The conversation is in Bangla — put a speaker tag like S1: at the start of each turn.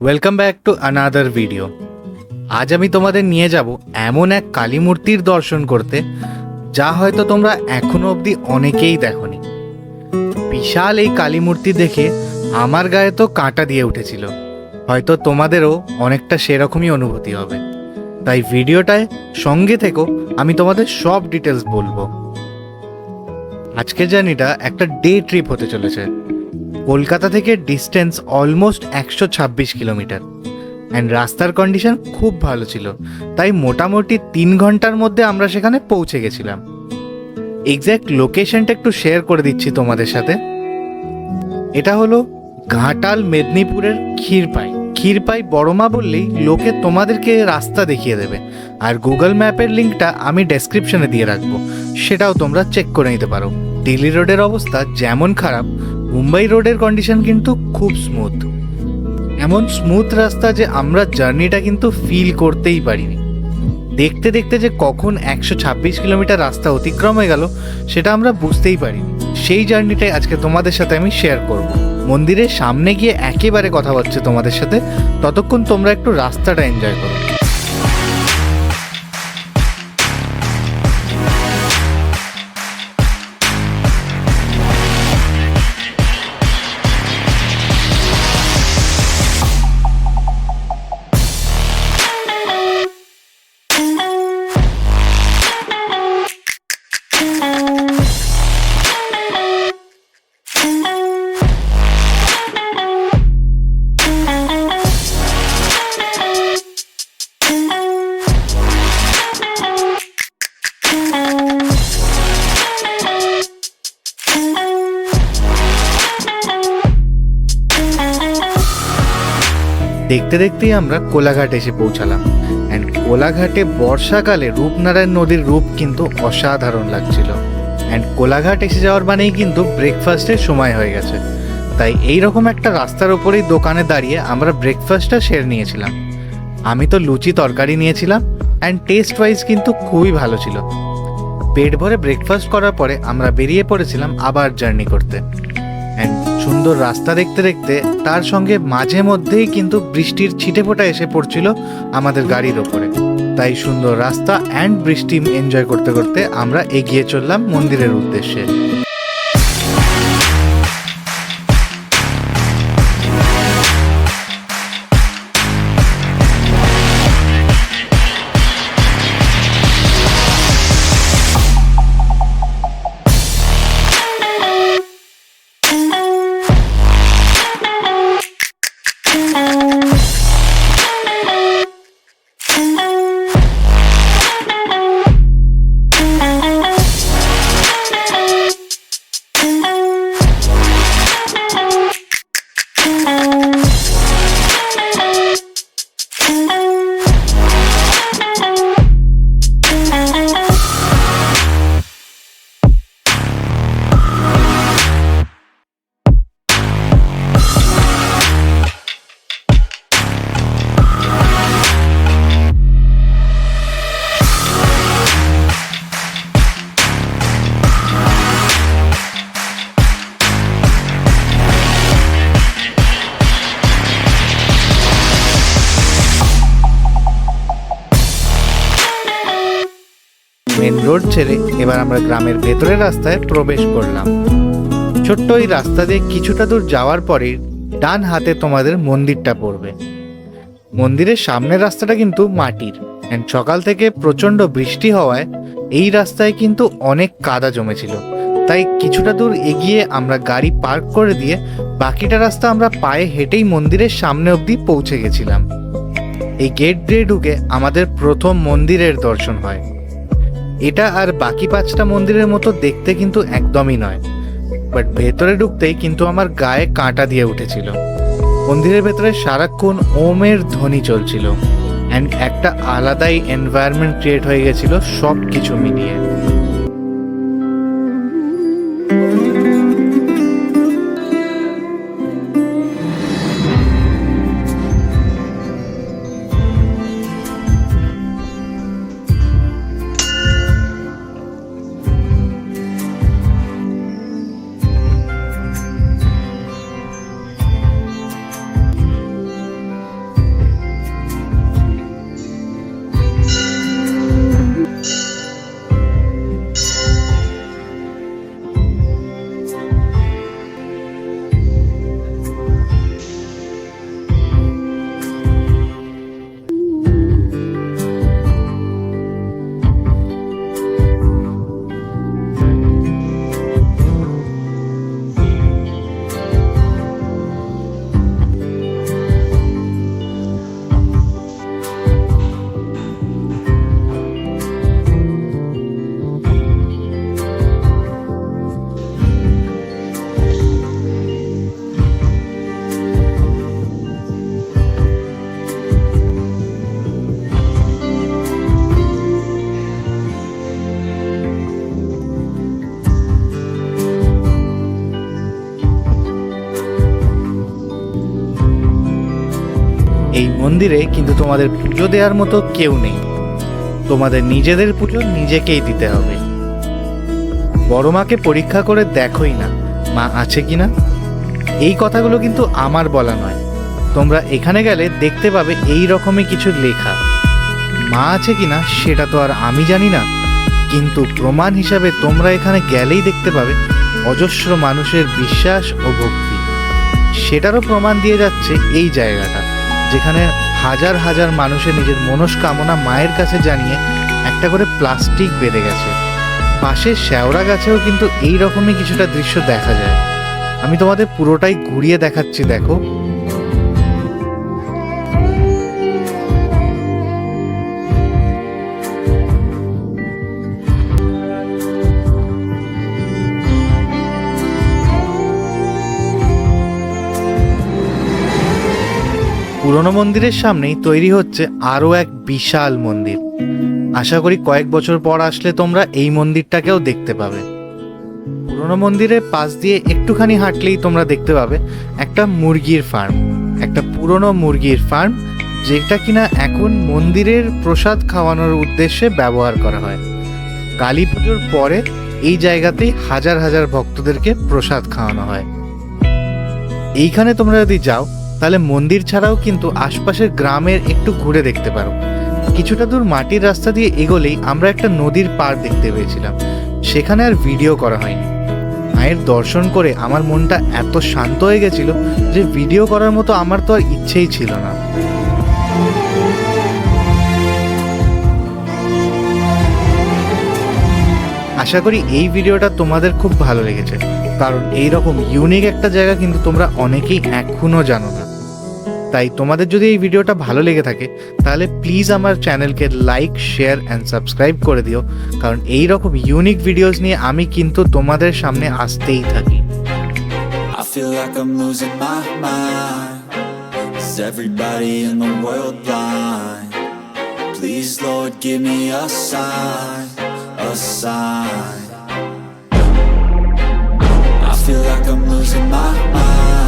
S1: Welcome back to another video আজ আমি তোমাদের নিয়ে যাব এমন এক কালী মূর্তির দর্শন করতে, যা হয়তো তোমরা এখনও অবধি অনেকেই দেখনি। বিশাল এই কালী মূর্তি দেখে আমার গায়ে তো কাঁটা দিয়ে উঠেছিল। হয়তো তোমাদেরও অনেকটা সেরকমই অনুভূতি হবে। তাই ভিডিওটায় সঙ্গে থেকো, আমি তোমাদের সব ডিটেলস বলব। আজকের জার্নিটা একটা ডে ট্রিপ হতে চলেছে। কলকাতা থেকে ডিস্টেন্স অলমোস্ট একশো ছাব্বিশ কিলোমিটার। অ্যান্ড রাস্তার কন্ডিশন খুব ভালো ছিল। তাই মোটামুটি তিন ঘণ্টার মধ্যে আমরা সেখানে পৌঁছে গেছিলাম। এক্স্যাক্ট লোকেশনটা একটু শেয়ার করে দিচ্ছি তোমাদের সাথে। এটা হলো ঘাটাল মেদিনীপুরের ক্ষীরপাই। ক্ষীরপাই বড়মা বললেই লোকে তোমাদেরকে রাস্তা দেখিয়ে দেবে। আর গুগল ম্যাপের লিঙ্কটা আমি ডেসক্রিপশনে দিয়ে রাখব। সেটাও তোমরা চেক করে নিতে পারো। দিল্লি রোডের অবস্থা যেমন খারাপ মুম্বাই রোডের কন্ডিশন কিন্তু খুব স্মুথ এমন স্মুথ রাস্তা যে আমরা জার্নিটা কিন্তু ফিল করতেই পারিনি। দেখতে দেখতে যে কখন একশো ছাব্বিশ কিলোমিটার রাস্তা অতিক্রম হয়ে গেল, সেটা আমরা বুঝতেই পারিনি। সেই জার্নিটাই আজকে তোমাদের সাথে আমি শেয়ার করব। মন্দিরের সামনে গিয়ে একেবারে কথা হচ্ছে তোমাদের সাথে। ততক্ষণ তোমরা একটু রাস্তাটা এনজয় করো। দেখতে দেখতেই আমরা কোলাঘাট এসে পৌঁছালাম। অ্যান্ড কোলাঘাটে বর্ষাকালে রূপনারায়ণ নদীর রূপ কিন্তু অসাধারণ লাগছিল। অ্যান্ড কোলাঘাট এসে যাওয়ার মানেই কিন্তু ব্রেকফাস্টের সময় হয়ে গেছে। তাই এই রকম একটা রাস্তার ওপরেই দোকানে দাঁড়িয়ে আমরা ব্রেকফাস্টটা সেরে নিয়েছিলাম। আমি তো লুচি তরকারি নিয়েছিলাম অ্যান্ড টেস্ট ওয়াইজ কিন্তু খুবই ভালো ছিল। পেট ভরে ব্রেকফাস্ট করার পরে আমরা বেরিয়ে পড়েছিলাম আবার জার্নি করতে। অ্যান্ড সুন্দর রাস্তা দেখতে দেখতে তার সঙ্গে মাঝে মধ্যেই কিন্তু বৃষ্টির ছিটেফোঁটা এসে পড়ছিল আমাদের গাড়ির ওপরে। তাই সুন্দর রাস্তা অ্যান্ড বৃষ্টি এনজয় করতে করতে আমরা এগিয়ে চললাম মন্দিরের উদ্দেশ্যে। মেন রোড ছেড়ে এবার আমরা গ্রামের ভেতরের রাস্তায় প্রবেশ করলাম। ছোট্ট ওই রাস্তা দিয়ে কিছুটা দূর যাওয়ার পরেই ডান হাতে তোমাদের মন্দিরটা পড়বে। মন্দিরের সামনের রাস্তাটা কিন্তু মাটির। অ্যান্ড সকাল থেকে প্রচণ্ড বৃষ্টি হওয়ায় এই রাস্তায় কিন্তু অনেক কাদা জমেছিল। তাই কিছুটা দূর এগিয়ে আমরা গাড়ি পার্ক করে দিয়ে বাকিটা রাস্তা আমরা পায়ে হেঁটেই মন্দিরের সামনে অবধি পৌঁছে গেছিলাম। এই গেট দিয়ে ঢুকে আমাদের প্রথম মন্দিরের দর্শন হয়। এটা আর বাকি পাঁচটা মন্দিরের মতো দেখতে কিন্তু একদমই নয়। বাট ভেতরে ঢুকতেই কিন্তু আমার গায়ে কাঁটা দিয়ে উঠেছিল। মন্দিরের ভেতরে সারাক্ষণ ওমের ধ্বনি চলছিল। অ্যান্ড একটা আলাদাই এনভায়রনমেন্ট ক্রিয়েট হয়ে গেছিল সব কিছু মিলিয়ে। মন্দিরে কিন্তু তোমাদের পুজো দেওয়ার মতো কেউ নেই। তোমাদের নিজেদের পুজো নিজেকেই দিতে হবে। বড় মাকে পরীক্ষা করে দেখোই না, মা আছে কিনা? এই কথাগুলো কিন্তু আমার বলা নয়। তোমরা এখানে গেলে দেখতে পাবে এই রকমই কিছু লেখা। মা আছে কিনা সেটা তো আর আমি জানি না, কিন্তু প্রমাণ হিসাবে তোমরা এখানে গেলেই দেখতে পাবে অজস্র মানুষের বিশ্বাস ও ভক্তি। সেটারও প্রমাণ দিয়ে যাচ্ছে এই জায়গাটা। যেখানে হাজার হাজার মানুষের নিজের মনস্কামনা মায়ের কাছে জানিয়ে একটা করে প্লাস্টিক বেঁধে গেছে। পাশে শ্যাওড়া গাছেও কিন্তু এই রকমই কিছুটা দৃশ্য দেখা যায়। আমি তোমাদের পুরোটাই ঘুরিয়ে দেখাচ্ছি, দেখো। পুরনো মন্দিরের সামনেই তৈরি হচ্ছে আরও এক বিশাল মন্দির। আশা করি কয়েক বছর পর আসলে তোমরা এই মন্দিরটাকেও দেখতে পাবে। পুরনো মন্দিরের পাশ দিয়ে একটুখানি হাঁটলেই তোমরা দেখতে পাবে একটা মুরগির ফার্ম, একটা পুরনো মুরগির ফার্ম, যেটা কিনা এখন মন্দিরের প্রসাদ খাওয়ানোর উদ্দেশ্যে ব্যবহার করা হয়। কালী পুজোর পরে এই জায়গাতেই হাজার হাজার ভক্তদেরকে প্রসাদ খাওয়ানো হয়। এইখানে তোমরা যদি যাও তাহলে মন্দির ছাড়াও কিন্তু আশপাশের গ্রামের একটু ঘুরে দেখতে পারো। কিছুটা দূর মাটির রাস্তা দিয়ে এগোলেই আমরা একটা নদীর পার দেখতে পেয়েছিলাম। সেখানে আর ভিডিও করা হয়নি। মায়ের দর্শন করে আমার মনটা এত শান্ত হয়ে গেছিল যে ভিডিও করার মতো আমার তো আর ইচ্ছেই ছিল না। আশা করি এই ভিডিওটা তোমাদের খুব ভালো লেগেছে। কারণ এই রকম ইউনিক একটা জায়গা কিন্তু তোমরা অনেকেই এখনও জানো না। তাই তোমাদের যদি এই ভিডিওটা ভালো লেগে থাকে, তাহলে প্লিজ আমার চ্যানেলকে লাইক শেয়ার অ্যান্ড সাবস্ক্রাইব করে দিও। কারণ এই রকম ইউনিক ভিডিওস নিয়ে আমি কিন্তু তোমাদের সামনে আসতেই থাকি।
S2: I feel like I'm losing my mind.